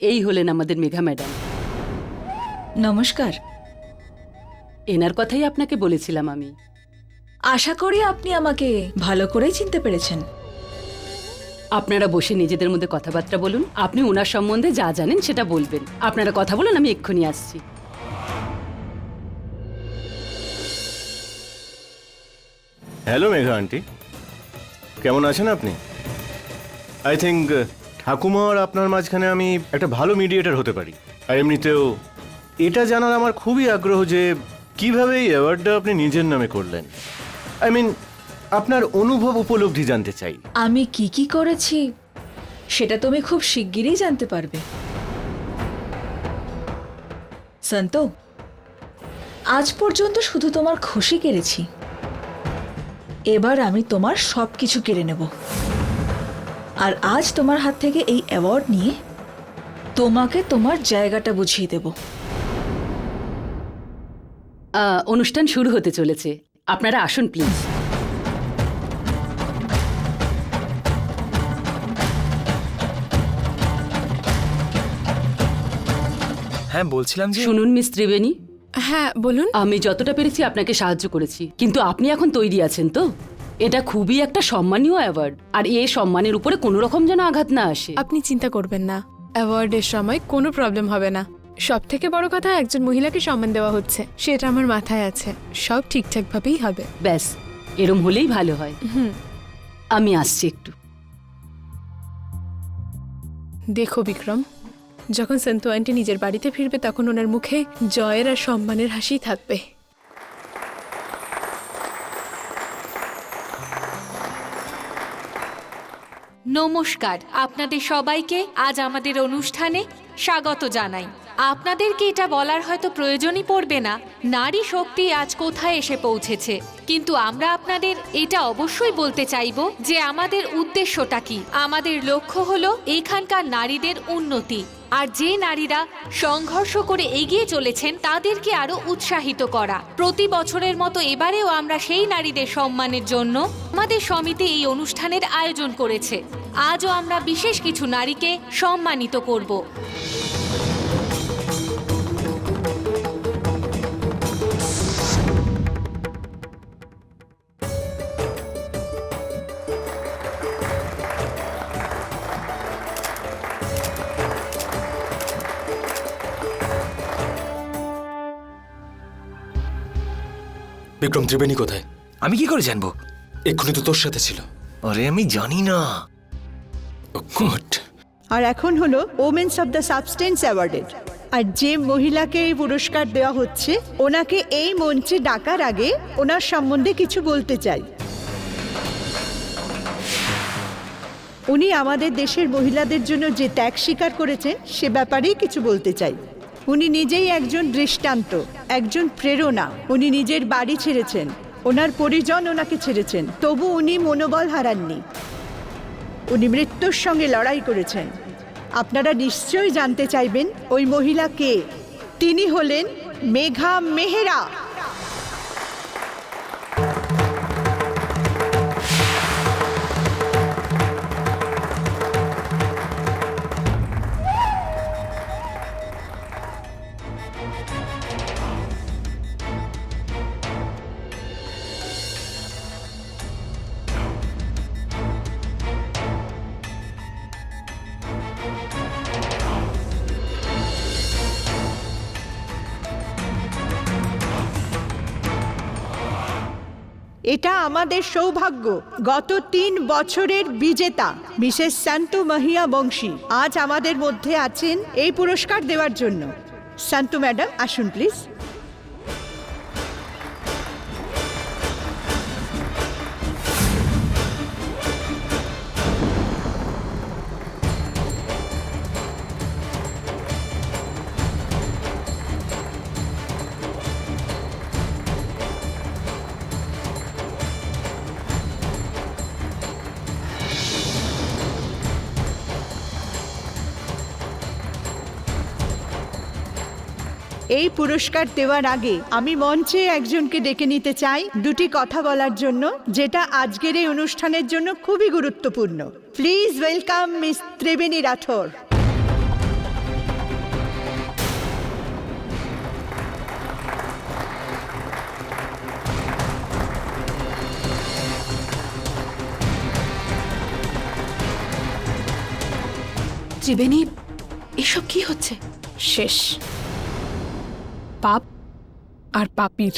এই হলেন আমাদের মেঘা ম্যাডাম। নমস্কার। এনার কথাই আপনাকে বলেছিলাম আমি। আশা করি আপনি আমাকে ভালো করেই চিনতে পেরেছেন। আপনারা বসে নিজেদের মধ্যে কথাবার্তা বলুন। আপনি ওনার সম্বন্ধে যা জানেন সেটা বলবেন। আপনারা কথা বলুন, আমি এক্ষুনি আসছি। হ্যালো মেঘা আন্টি কেমন আছেন আপনি? আই থিঙ্ক ঠাকুমা আর আপনার মাঝখানে আমি একটা ভালো মিডিয়েটার হতে পারি। আর এমনিতেও এটা জানার আমার খুবই আগ্রহ যে কীভাবে এই অ্যাওয়ার্ডটা আপনি নিজের নামে করলেন। আই মিন আপনার অনুভব উপলব্ধি জানতে চাই। আমি কি কি করেছি সেটা তুমি খুব শিগগিরই জানতে পারবে। সন্ত আজ পর্যন্ত শুধু তোমার খুশি কেড়েছি। এবার আমি তোমার সব কিছু কেড়ে নেব। আর আজ তোমার হাত থেকে এই অ্যাওয়ার্ড নিয়ে তোমাকে তোমার জায়গাটা বুঝিয়ে দেব। আহ, অনুষ্ঠান শুরু হতে চলেছে। আপনারা আসুন প্লিজ হ্যাঁ বলছিলাম যে শুনুন মিস ত্রিবেণী। হ্যাঁ বলুন। আমি যতটা পেরেছি আপনাকে সাহায্য করেছি। কিন্তু আপনি এখন তৈরি আছেন তো? এটা খুবই একটা সম্মানীয় অ্যাওয়ার্ড। আর এ সম্মানের উপরে কোনো রকম যেন আঘাত না আসে। আপনি চিন্তা করবেন না। অ্যাওয়ার্ডের সময় কোনো প্রবলেম হবে না। সব থেকে বড় কথা একজন মহিলাকে সম্মান দেওয়া হচ্ছে। সেটা আমার মাথায় আছে। সব ঠিকঠাক ভাবেই হবে। ব্যাস এরম হলেই ভালো হয়। আমি আসছি একটু। দেখো বিক্রম। যখন সন্তু আন্টি নিজের বাড়িতে ফিরবে, তখন ওনার মুখে জয়ের আর সম্মানের হাসি থাকবে। নমস্কার, আপনাদের সবাইকে আজ আমাদের অনুষ্ঠানে স্বাগত জানাই। আপনাদেরকে এটা বলার হয়তো প্রয়োজনই পড়বে না? নারী শক্তি আজ কোথায় এসে পৌঁছেছে? কিন্তু আমরা আপনাদের এটা অবশ্যই বলতে চাইব যে আমাদের উদ্দেশ্যটা কি? আমাদের লক্ষ্য হলো এখানকার নারীদের উন্নতি। আর যে নারীরা সংঘর্ষ করে এগিয়ে চলেছেন, তাদেরকে আরও উৎসাহিত করা। প্রতি বছরের মতো এবারেও আমরা সেই নারীদের সম্মানের জন্য আমাদের সমিতি এই অনুষ্ঠানের আয়োজন করেছে। আজও আমরা বিশেষ কিছু নারীকে সম্মানিত করব। বিক্রম ত্রিবেণী কোথায়? আমি কি করে জানব? এক্ষুনি তো তোর সাথে ছিল। আরে আমি জানি না। গুড। আর এখন হলো ওমেন্স অফ দ্য সাবস্টেন্স অ্যাওয়ার্ডের আর যে মহিলাকে এই পুরস্কার দেওয়া হচ্ছে ওনাকে এই মঞ্চে ডাকার আগে ওনার সম্বন্ধে কিছু বলতে চাই। উনি আমাদের দেশের মহিলাদের জন্য যে ত্যাগ স্বীকার করেছেন সে ব্যাপারেই কিছু বলতে চাই। উনি নিজেই একজন দৃষ্টান্ত, একজন প্রেরণা। উনি নিজের বাড়ি ছেড়েছেন। ওনার পরিজন ওনাকে ছেড়েছেন। তবু উনি মনোবল হারাননি। উনি মৃত্যুর সঙ্গে লড়াই করেছেন। আপনারা নিশ্চয়ই জানতে চাইবেন, ওই মহিলা কে? তিনি হলেন মেঘা মেহেরা। এটা আমাদের সৌভাগ্য। গত তিন বছরের বিজেতা, মিসেস শান্তু মহিয়া বংশী, আজ আমাদের মধ্যে আছেন এই পুরস্কার দেওয়ার জন্য। শান্তু ম্যাডাম, আসুন প্লিজ পুরস্কার দেওয়ার আগে আমি মঞ্চে একজনকে ডেকে নিতে চাই দুটি কথা বলার জন্য যেটা আজকের এই অনুষ্ঠানের জন্য খুবই গুরুত্বপূর্ণ। Please welcome miss Tribeni Rathore Tribeni এসব কি হচ্ছে? শেষ। পাপ আর পাপির।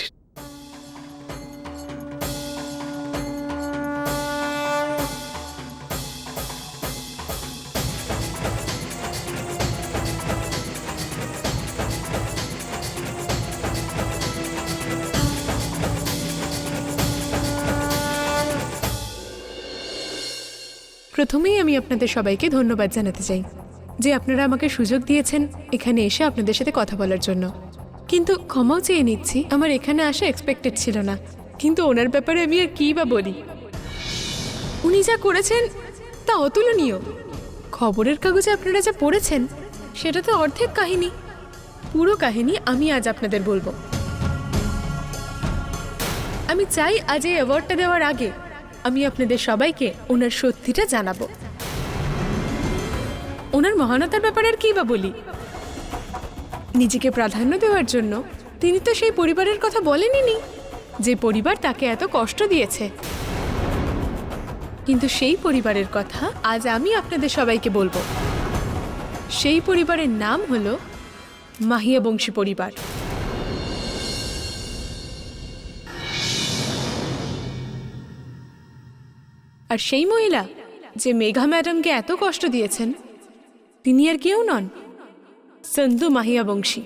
প্রথমেই আমি আপনাদের সবাইকে ধন্যবাদ জানাতে চাই যে আপনারা আমাকে সুযোগ দিয়েছেন এখানে এসে আপনাদের সাথে কথা বলার জন্য। কিন্তু ক্ষমাও চেয়ে নিচ্ছি, আমার এখানে আসা এক্সপেক্টেড ছিল না। কিন্তু ওনার ব্যাপারে আমি আর কী বা বলি? উনি যা করেছেন, তা অতুলনীয়। খবরের কাগজে আপনারা যা পড়েছেন, সেটা তো অর্ধেক কাহিনী। পুরো কাহিনী আমি আজ আপনাদের বলব। আমি চাই আজ এই অ্যাওয়ার্ডটা দেওয়ার আগে আমি আপনাদের সবাইকে ওনার সত্যিটা জানাব। ওনার মহানতার ব্যাপারে আর কী বা বলি? নিজেকে প্রাধান্য দেওয়ার জন্য। তিনি তো সেই পরিবারের কথা বলেনই যে পরিবার তাকে এত কষ্ট দিয়েছে। কিন্তু সেই পরিবারের কথা আজ আমি আপনাদের সবাইকে বলব। সেই পরিবারের নাম হলো মাহিয়া বংশী পরিবার। আর সেই মহিলা যে মেঘা ম্যাডামকে এত কষ্ট দিয়েছেন, তিনি আর কেউ নন। সন্তু মাহিয়া বংশী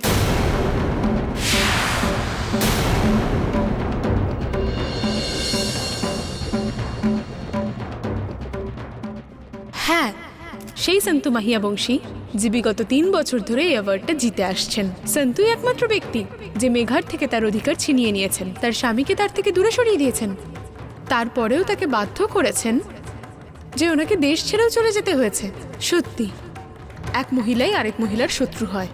হ্যাঁ সেই সন্তু মাহিয়া বংশী যে বিগত তিন বছর ধরে এই অ্যাওয়ার্ডটা জিতে আসছেন। সন্তুই একমাত্র ব্যক্তি, যে মেঘার থেকে তার অধিকার ছিনিয়ে নিয়েছেন। তার স্বামীকে তার থেকে দূরে সরিয়ে দিয়েছেন। তারপরেও তাকে বাধ্য করেছেন যে ওনাকে দেশ ছেড়েও চলে যেতে হয়েছে। সত্যি। এক মহিলাই আরেক মহিলার শত্রু হয়।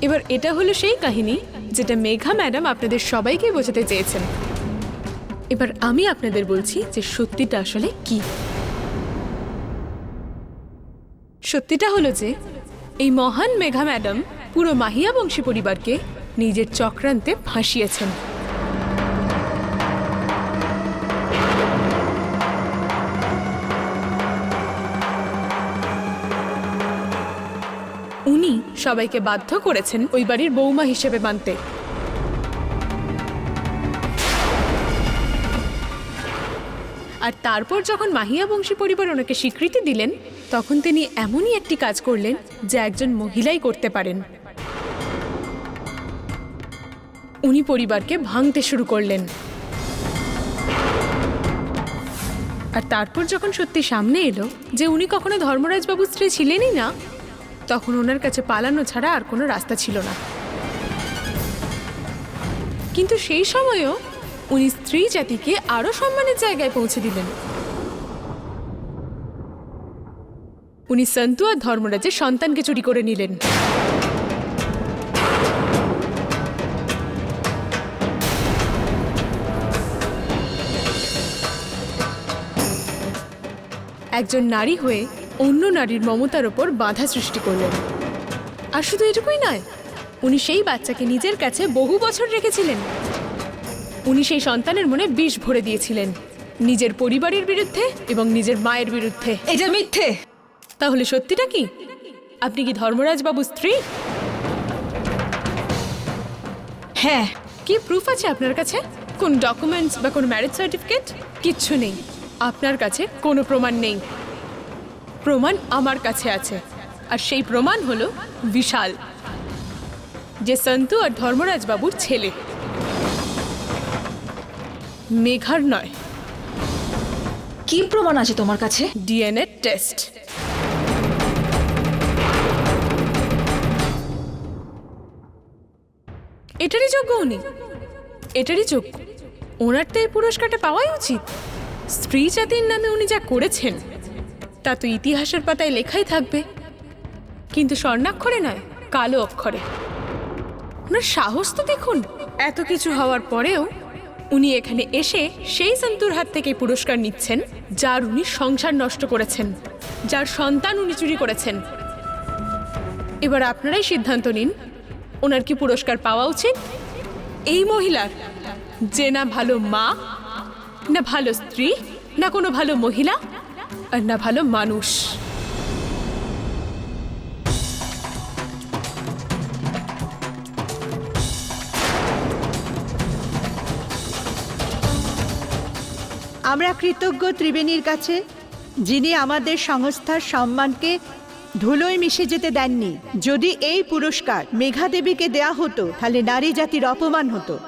এবার এটা হলো সেই কাহিনী যেটা মেঘা ম্যাডাম আপনাদের সবাইকে বোঝাতে চেয়েছেন। এবার আমি আপনাদের বলছি যে সত্যিটা আসলে কি। সত্যিটা হলো যে এই মহান মেঘা ম্যাডাম পুরো মাহিয়া বংশী পরিবারকে নিজের চক্রান্তে ফাঁসিয়েছেন। সবাইকে বাধ্য করেছেন ওই বাড়ির বৌমা হিসেবে মানতে। আর তারপর যখন মাহিয়া বংশী পরিবার ওনাকে স্বীকৃতি দিলেন, তখন তিনি এমনই একটি কাজ করলেন যা একজন মহিলাই করতে পারেন। উনি পরিবারকে ভাঙতে শুরু করলেন। আর তারপর যখন সত্যি সামনে এলো যে উনি কখনো ধর্মরাজ বাবুর স্ত্রী ছিলেনই না তখন ওনার কাছে পালানো ছাড়া আর কোনো রাস্তা ছিল না। কিন্তু সেই সময়ও উনি স্ত্রী জাতিকে আরও সম্মানের জায়গায় পৌঁছে দিলেন। উনি সন্তু আর ধর্মরাজের সন্তানকে চুরি করে নিলেন। একজন নারী হয়ে অন্য নারীর মমতার ওপর বাধা সৃষ্টি করলেন। আর শুধু এটুকুই নয় উনি সেই বাচ্চাকে নিজের কাছে বহু বছর রেখেছিলেন। উনি সেই সন্তানের মনে বিষ ভরে দিয়েছিলেন নিজের পরিবারের বিরুদ্ধে এবং নিজের মায়ের বিরুদ্ধে। এটা মিথ্যে! তাহলে সত্যিটা কি? আপনি কি ধর্মরাজ বাবু স্ত্রী? হ্যাঁ। কি প্রুফ আছে আপনার কাছে? কোন ডকুমেন্টস বা কোন ম্যারেজ সার্টিফিকেট কিচ্ছু নেই। আপনার কাছে কোনো প্রমাণ নেই। প্রমাণ আমার কাছে আছে। আর সেই প্রমাণ হলো বিশাল যে সন্তু আর ধর্মরাজ বাবুর ছেলে। মেঘার নয়। কি প্রমাণ আছে তোমার কাছে? DNA test. এটারই যোগ্য উনি। এটারই যোগ্য। ওনার তো এই পুরস্কারটা পাওয়াই উচিত। স্ত্রী জাতির নামে উনি যা করেছেন তা তো ইতিহাসের পাতায় লেখাই থাকবে। কিন্তু স্বর্ণাক্ষরে নয়, কালো অক্ষরে। ওনার সাহস তো দেখুন, এত কিছু হওয়ার পরেও উনি এখানে এসে সেই সন্তুর হাত থেকে পুরস্কার নিচ্ছেন, যার উনি সংসার নষ্ট করেছেন, যার সন্তান উনি চুরি করেছেন। এবার আপনারাই সিদ্ধান্ত নিন, ওনার কি পুরস্কার পাওয়া উচিত? এই মহিলার, যে না ভালো মা, না ভালো স্ত্রী, না কোনো ভালো মহিলা আর না ভালো মানুষ। আমরা কৃতজ্ঞ ত্রিবেণীর কাছে, যিনি আমাদের সংস্থার সম্মানকে ধুলোয় মিশে যেতে দেননি। যদি এই পুরস্কার মেঘাদেবীকে দেয়া হতো, তাহলে নারী জাতির অপমান হতো।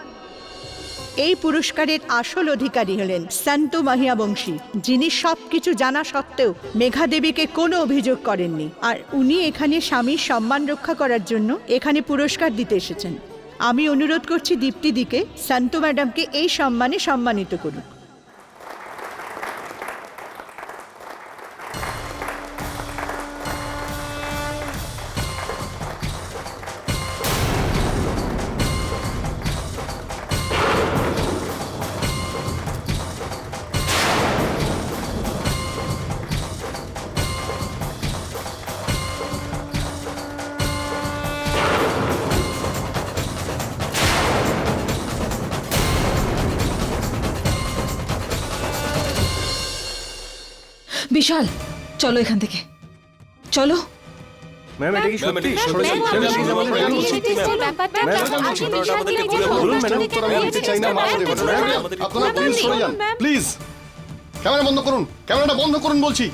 এই পুরস্কারের আসল অধিকারী হলেন সন্ত মাহিয়াবংশী, যিনি সব কিছু জানা সত্ত্বেও মেঘা দেবীকে কোনো অভিযোগ করেননি। আর উনি এখানে স্বামীর সম্মান রক্ষা করার জন্য এখানে পুরস্কার দিতে এসেছেন। আমি অনুরোধ করছি দীপ্তিদিকে সন্ত ম্যাডামকে এই সম্মানে সম্মানিত করুন। বিশাল। চলো এখান থেকে। চলো। ম্যাম এটা কি সত্যি। ব্যাপারটা আপনি বিশালকে নিজের বলুন, বলুন, ম্যাডাম। থেকে আমি দিতে চাই না মাথা দেবেন আপনারা প্লিজ সরে যান। প্লিজ ক্যামেরা বন্ধ করুন। ক্যামেরাটা বন্ধ করুন বলছি।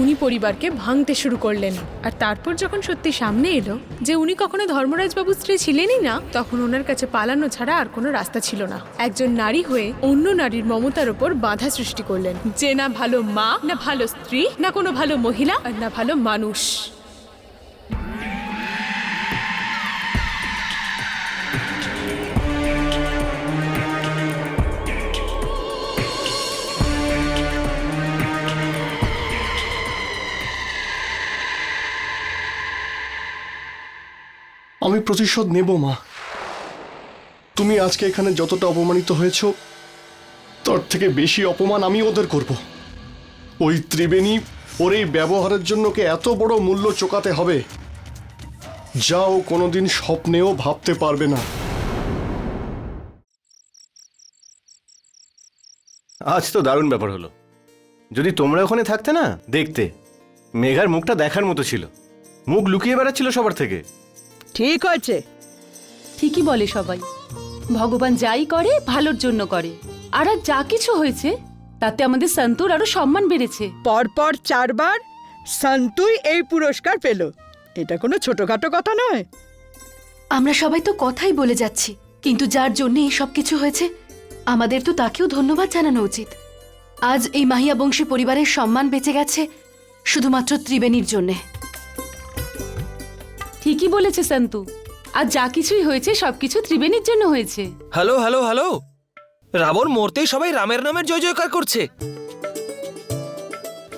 উনি পরিবারকে ভাঙতে শুরু করলেন। আর তারপর যখন সত্যি সামনে এলো যে উনি কখনো ধর্মরাজবাবুর স্ত্রী ছিলেনই না, তখন ওনার কাছে পালানো ছাড়া আর কোনো রাস্তা ছিল না। একজন নারী হয়ে অন্য নারীর মমতার ওপর বাধা সৃষ্টি করলেন। যে না ভালো মা, না ভালো স্ত্রী, না কোনো ভালো মহিলা, আর না ভালো মানুষ। আমি প্রতিশোধ নেব, মা। তুমি আজকে এখানে যতটা অপমানিত হয়েছ, তার থেকে বেশি অপমান আমি ওদের করব। ওই ত্রিবেণী ওর এই ব্যবহারের জন্য কে এত বড় মূল্য চোকাতে হবে, যা ও কোনোদিন স্বপ্নেও ভাবতে পারবে না। আজ তো দারুণ ব্যাপার হলো। যদি তোমরা ওখানে থাকতে না, দেখতে, মেঘার মুখটা দেখার মতো ছিল। মুখ লুকিয়ে বেড়াচ্ছিল সবার থেকে। ঠিক হয়েছে ঠিকই বলে সবাই। ভগবান যাই করে ভালোর জন্য করে। আর আজ যা কিছু হয়েছে তাতে আমাদের সন্তুর আরও সম্মান বেড়েছে। পরপর চারবার সন্তুই এই পুরস্কার পেল। এটা কোনো ছোটখাটো কথা নয়। আমরা সবাই তো কথাই বলে যাচ্ছি কিন্তু যার জন্য এই সব কিছু হয়েছে আমাদের তো তাকেও ধন্যবাদ জানানো উচিত। আজ এই মাহিয়া বংশী পরিবারের সম্মান বেঁচে গেছে শুধুমাত্র ত্রিবেণীর জন্যে। ঠিকই বলেছে সন্তু। আর যা কিছুই হয়েছে সবকিছু ত্রিবেণীর জন্য হয়েছে। Hello hello hello. রাবণ মরতেই সবাই রামের নামের জয় জয়কার করছে।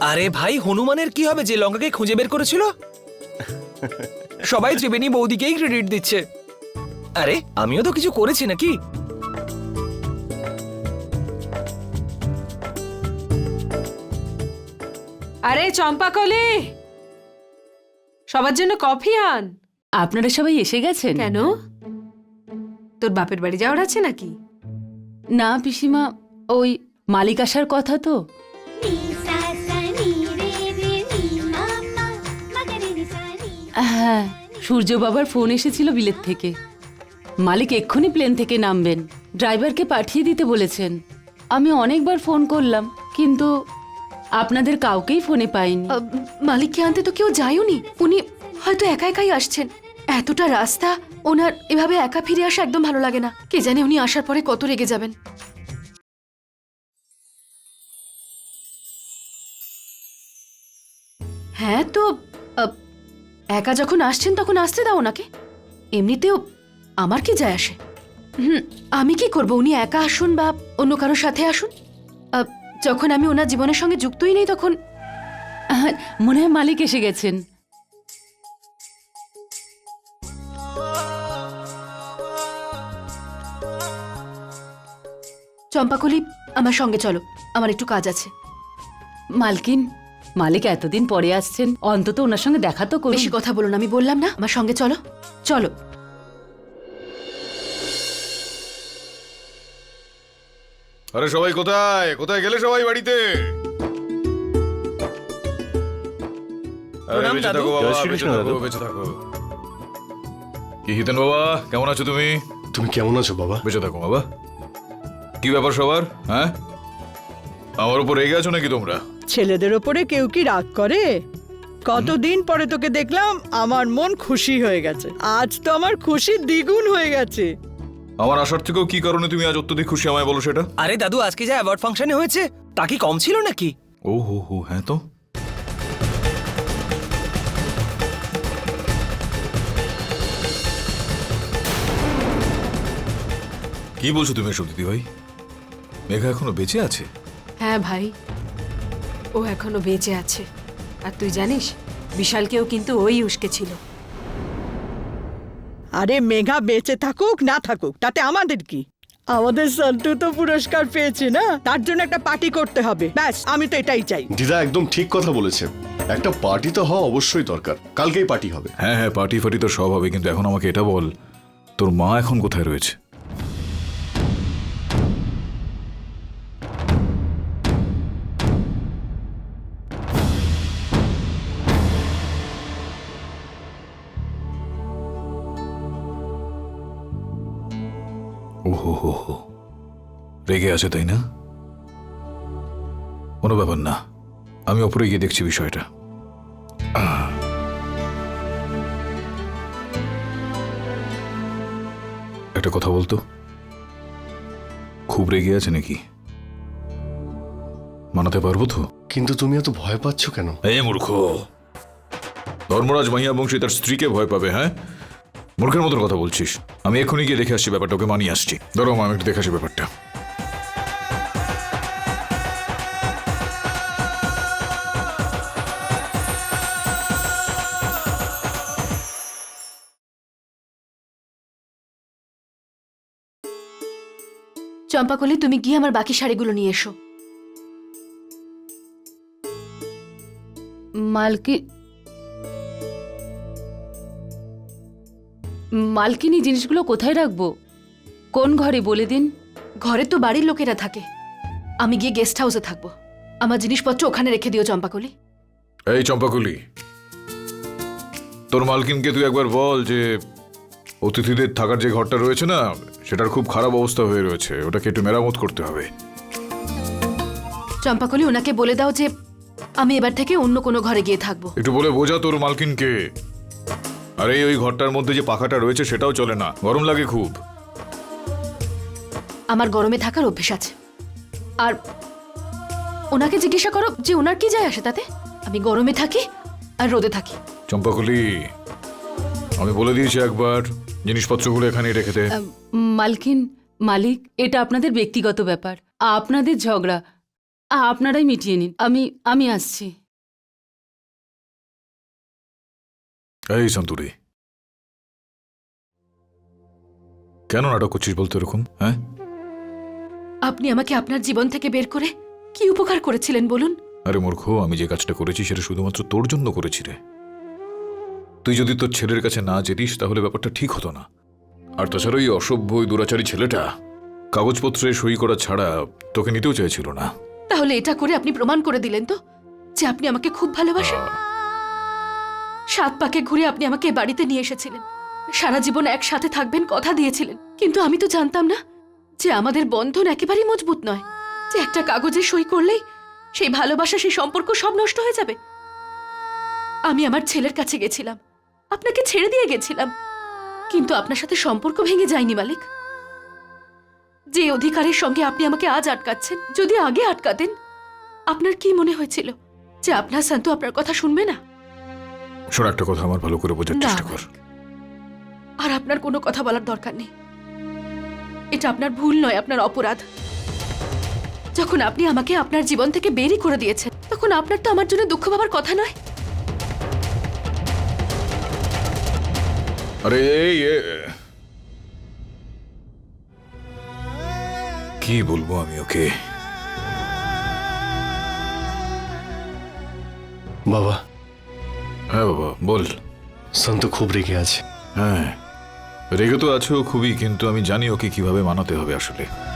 আরে ভাই হনুমানের কি হবে যে লঙ্কাকে খুঁজে বের করেছিল? সবাই ত্রিবেণী বৌদিকেই ক্রেডিট দিচ্ছে। আরে আমিও তো কিছু করেছি নাকি? আরে চম্পাকলি সবার জন্য কফি আন। আপনারা সবাই এসে গেছেন? কেন? তোর বাপের বাড়ি যাওয়ার আছে নাকি? না পিসিমা ওই মালিক আসার কথা তো। হ্যাঁ সূর্য বাবার ফোন এসেছিল বিলেত থেকে। মালিক এক্ষুনি প্লেন থেকে নামবেন। ড্রাইভারকে পাঠিয়ে দিতে বলেছেন। আমি অনেকবার ফোন করলাম কিন্তু আপনাদের কাউকেই ফোনে পাইনি। আহ, মালিককে আনতে তো কেউ যায়ওনি। উনি হয়তো একা একাই আসছেন। এতটা রাস্তা ওনার এভাবে একা ফিরে আসা একদম ভালো লাগে না। কে জানে উনি আসার পরে কত রেগে যাবেন। হ্যাঁ তো একা যখন আসছেন তখন আসতে দাও ওনাকে। এমনিতেও আমার কি যায় আসে? হুম আমি কি করব? উনি একা আসুন বা অন্য কারোর সাথে আসুন? যখন আমি ওনার জীবনের সঙ্গে যুক্তই নেই তখন মনে হয় মালিক এসে গেছেন। চম্পাকলি আমার সঙ্গে চলো। আমার একটু কাজ আছে। মালকিন মালিক এতদিন পরে আসছেন। অন্তত ওনার সঙ্গে দেখা তো বেশি কথা বলুন আমি বললাম না। আমার সঙ্গে চলো। চলো। আরে সবাই কোথায়? কোথায় গেলে সবাই বাড়িতে? আরে বেঁচে থাকো বাবা জয় শ্রীকৃষ্ণ, বেঁচে থাকো দাদু। বেঁচে থাকো। কি হিতেন বাবা? কেমন আছো তুমি? তুমি কেমন আছো বাবা? বেঁচে থাকো বাবা। কি ব্যাপার সবার? হ্যাঁ? আমার উপর রেগে আছো নাকি তোমরা? ছেলেদের ওপরে কেউ কি রাগ করে? কতদিন পরে তোকে দেখলাম আমার মন খুশি হয়ে গেছে। আজ তো আমার খুশি দ্বিগুণ হয়ে গেছে। আমার আসার থেকেও কি কারণে তুমি আজ অত্যধিক খুশি আমায় বলো সেটা? আরে দাদু আজকে যা অ্যাওয়ার্ড ফাংশনে হয়েছে তা কি কম ছিল নাকি? ও হো হো হ্যাঁ তো। কি বলছো তুমি এসব দিদি ভাই মেঘা এখনও বেঁচে আছে? হ্যাঁ ভাই ও এখনও বেঁচে আছে। আর তুই জানিস বিশালকেও কিন্তু ওই উস্কে ছিল। আরে মেঘা বেঁচে থাকুক না থাকুক তাতে আমাদের কি? আমাদের সন্তু তো পুরস্কার পেয়েছে না? তার জন্য একটা পার্টি করতে হবে। ব্যাস আমি তো এটাই চাই। দিদা একদম ঠিক কথা বলেছে একটা পার্টি তো হওয়া অবশ্যই দরকার। কালকেই পার্টি হবে। হ্যাঁ হ্যাঁ পার্টি ফার্টি তো সব হবে কিন্তু এখন আমাকে এটা বল তোর মা এখন কোথায় রয়েছে? রেগে আছে তাই না? কোনো ব্যাপার না। আমি ওপরে গিয়ে দেখছি বিষয়টা। একটা কথা বলতো? খুব রেগে আছে নাকি? মানাতে পারব তো? কিন্তু তুমি এত ভয় পাচ্ছ কেন? এ মূর্খ। ধর্মরাজ মাহিয়া বংশী তার স্ত্রীকে ভয় পাবে হ্যাঁ? মূর্খের মতন কথা বলছিস। আমি এক্ষুনি গিয়ে দেখে আসছি ব্যাপারটা ওকে মানিয়ে আসছি। ধরো আমি একটু দেখে আসি ব্যাপারটা। চম্পাকলি তুমি গিয়ে আমার বাকি শাড়িগুলো নিয়ে এসো। মালকি মালকিনি জিনিসগুলো কোথায় রাখব? কোন ঘরে বলে দিন? ঘরে তো বাড়ির লোকেরা থাকে। আমি গিয়ে গেস্ট হাউসে থাকব। আমার জিনিসপত্র ওখানে রেখে দিও চম্পাকলি। এই চম্পাকুলি তোর মালকিনকে তুই একবার বল যে অতিথিদের থাকার যে ঘরটা রয়েছে না সেটার খুব খারাপ অবস্থা হয়ে রয়েছে। ওটাকে একটু মেরামত করতে হবে। চম্পাকলি ওনাকে বলে দাও যে আমি এবার থেকে অন্য কোনো ঘরে গিয়ে থাকব। একটু বলে বোঝা তোর মালকিনকে। আরে ওই ঘরটার মধ্যে যে পাখাটা রয়েছে সেটাও চলে না। গরম লাগে খুব। আমার গরমে থাকার অভ্যেস আছে। আর ওনাকে জিজ্ঞাসা করো যে ওনার কি যায় আসে তাতে? আমি গরমে থাকি আর রোদে থাকি। চম্পাকলি আমি বলে দিয়েছি একবার জিনিসপত্রগুলো এখানেই রেখে দে। মালকিন মালিক এটা আপনাদের ব্যক্তিগত ব্যাপার। আপনাদের ঝগড়া। আপনারাই মিটিয়ে নিন। আমি আমি আসছি। এই সন্তুরি। কেন নাটক করছিস বলতো এরকম হ্যাঁ? আপনি আমাকে আপনার জীবন থেকে বের করে কি উপকার করেছিলেন বলুন? আরে মূর্খ আমি যে কাজটা করেছি সেটা শুধুমাত্র তোর জন্য করেছি রে। তুই যদি তোর ছেলের কাছে না যেতিস তাহলে ব্যাপারটা ঠিক হতো না। আর তাছাড়া ওই অসভ্য ওই দুরাচারী ছেলেটা কাগজপত্রে সই করা ছাড়া তোকে নিতেও চাইছিল না। তাহলে এটা করে আপনি প্রমাণ করে দিলেন তো যে আপনি আমাকে খুব ভালোবাসেন? সাত পাকে ঘুরে আপনি আমাকে এ বাড়িতে নিয়ে এসেছিলেন। সারা জীবন একসাথে থাকবেন কথা দিয়েছিলেন। কিন্তু আমি তো জানতাম না যে আমাদের বন্ধন একেবারেই মজবুত নয়। যে একটা কাগজে সই করলেই সেই ভালোবাসা সেই সম্পর্ক সব নষ্ট হয়ে যাবে। আমি আমার ছেলের কাছে গেছিলাম। আপনাকে ছেড়ে দিয়ে গেছিলাম। কিন্তু আপনার সাথে সম্পর্ক ভেঙে যায়নি মালিক। যে অধিকারের সঙ্গে আপনি আমাকে আজ আটকাচ্ছেন যদি আগে আটকাতেন আপনার কি মনে হয়েছিল যে আপনার শান্তু আপনার কথা শুনবে না? শোন একটা কথা আমার ভালো করে বোঝার চেষ্টা কর। আর আপনার কোনো কথা বলার দরকার নেই। এটা আপনার ভুল নয় আপনার অপরাধ। যখন আপনি আমাকে আপনার জীবন থেকে বেরি করে দিয়েছেন তখন আপনার তো আমার জন্য দুঃখ পাবার কথা নয়। আরে এ। কি বলব আমি ওকে? বাবা। হ্যাঁ বাবা বল। সন্ত খুব রেগে আছে। হ্যাঁ। রেগে তো আছো খুবই কিন্তু আমি জানি ওকে কীভাবে মানাতে হবে আসলে।